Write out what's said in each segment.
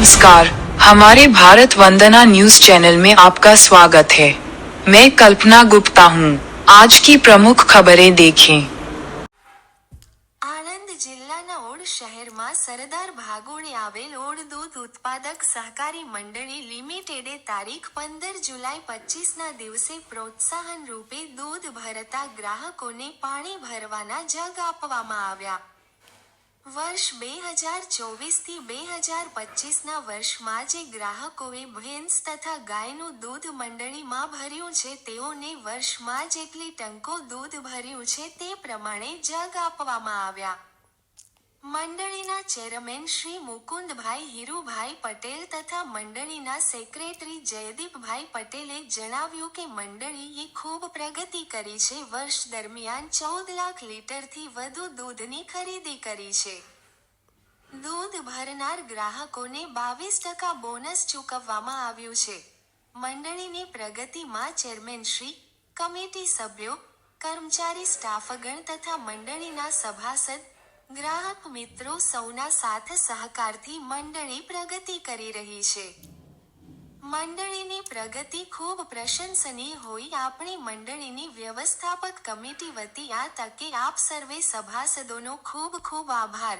नमस्कार हमारे भारत वंदना news channel में आपका स्वागत है मैं कल्पना गुप्ता हूँ आज की प्रमुख खबरें देखें આણંદ જિલ્લાના ઓડ શહેરમાં સરદાર ભાગોળે આવેલ ઓડ દૂધ ઉત્પાદક સહકારી મંડળી લિમિટેડે તારીખ પંદર જુલાઈ પચીસના દિવસે પ્રોત્સાહન રૂપે દૂધ ભરતા ગ્રાહકોને પાણી ભરવાના જગ આપવામાં આવ્યા વર્ષ બે હજાર ચોવીસથી બે હજાર પચીસના વર્ષમાં જે ગ્રાહકોએ ભેંસ તથા ગાયનું દૂધ મંડળીમાં ભર્યું છે, તેઓને વર્ષમાં જેટલી ટંકો દૂધ ભર્યું છે, તે પ્રમાણે જગ આપવામાં આવ્યા. મંડળીના ચેરમેન શ્રી મુકુંદભાઈ હીરુભાઈ પટેલ તથા મંડળીના સેક્રેટરી જયદીપભાઈ પટેલે જણાવ્યું કે મંડળીએ ખૂબ પ્રગતિ કરી છે. વર્ષ દરમિયાન ચૌદ લાખ લીટરથી વધુ દૂધની ખરીદી કરી છે. દૂધ ભરનાર ગ્રાહકોને બાવીસ ટકા બોનસ ચૂકવવામાં આવ્યું છે. મંડળીની પ્રગતિમાં ચેરમેન શ્રી, કમિટી સભ્યો, કર્મચારી સ્ટાફગણ તથા મંડળીના સભાસદ ગ્રાહક મિત્રો સૌના સાથ સહકારથી મંડળી પ્રગતિ કરી રહી છે. મંડળીની પ્રગતિ ખૂબ પ્રશંસનીય હોય આપણી મંડળીની વ્યવસ્થાપક કમિટી વતી આ તકે આપ સર્વે સભાસદોનો ખૂબ ખૂબ આભાર.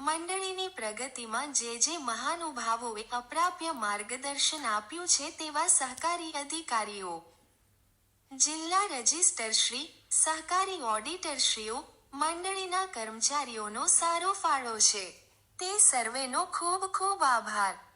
મંડળીની પ્રગતિમાં જે જે મહાનુભાવોએ અપ્રાપ્ય માર્ગદર્શન આપ્યું છે તેવા સહકારી અધિકારીઓ. જિલ્લા રજિસ્ટરશ્રી સહકારી ઓડિટરશ્રીઓ મંડળીના કર્મચારીઓનો સારો ફાળો છે. તે સર્વેનો ખૂબ ખૂબ આભાર.